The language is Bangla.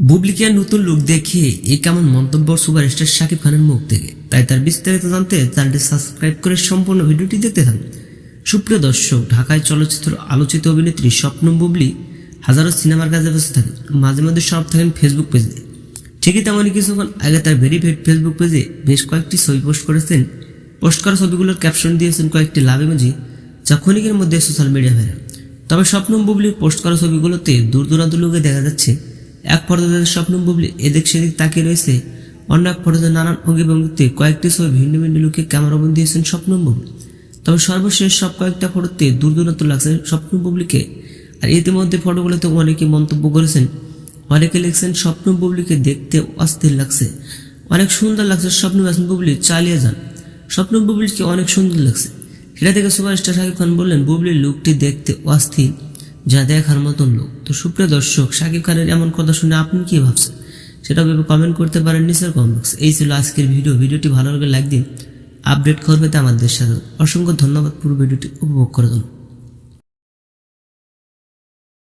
বুবলিকে নতুন লুক দেখে এই কেমন মন্তব্য সুপারস্টার শাকিব খানের মুখ থেকে। তাই তার বিস্তারিত জানতে চ্যানেলটি সাবস্ক্রাইব করে সম্পূর্ণ ভিডিওটি দেখতে থাকুন। সুপ্রিয় দর্শক, ঢাকায় চলচ্চিত্র আলোচিত অভিনেত্রী স্বপ্নম বুবলি হাজারো সিনেমার কাজে ব্যস্ত থাকেন। মাঝে মধ্যে সব থাকেন ফেসবুক পেজে ঠিকই তেমনই কিছুক্ষণ আগে তার ভেরিফাইড ফেসবুক পেজে বেশ কয়েকটি ছবি পোস্ট করেছেন। পোস্ট করা ছবিগুলোর ক্যাপশন দিয়েছেন কয়েকটি লাভ ইমোজি যা ক্ষণিকের মধ্যে সোশ্যাল মিডিয়া ভাইরাল তবে স্বপ্ন বুবলির পোস্ট করা ছবিগুলোতে দূর দূরান্ত লোকে দেখা যাচ্ছে এক ফটোতে স্বপ্নম বুবলি এদিক সেদিক তাকিয়ে রয়েছে। অন্য এক ফটোতে নানান অঙ্গি ভঙ্গিতে কয়েকটি ছবি ভিন্ন ভিন্ন লুকে ক্যামেরাবন্দি দিয়েছেন স্বপ্নম বুবলি। তবে সর্বশেষ সব কয়েকটা ফটোতে দূর দূরান্ত লাগছে স্বপ্নম বুবলিকে। আর ইতিমধ্যে ফটোগুলোতে অনেকে মন্তব্য করেছেন, অনেকে লিখছেন স্বপ্ন বুবলিকে দেখতে অস্থির লাগছে। অনেক সুন্দর লাগছে স্বপ্ন হাসান বুবলি, চালিয়ে যান। স্বপ্ন বুবলিকে অনেক সুন্দর লাগছে। সেটা থেকে সুপারস্টার শাকিব খান বললেন, বুবলির লুকটি দেখতে অস্থির। যা দেখার মতন লোক। তো সুপ্রিয় দর্শক, সাকিব খানের এমন কথা শুনে আপনি কি ভাবছেন? সেটা ভেবে কমেন্ট করতে পারেন নিচের কমেন্ট বক্সে এই ছিল আজকের ভিডিও ভিডিওটি ভালো লাগলে লাইক দিন। আপডেট করবে আমাদের সাথে। অসংখ্য ধন্যবাদ পুরো ভিডিওটি উপভোগ করার জন্য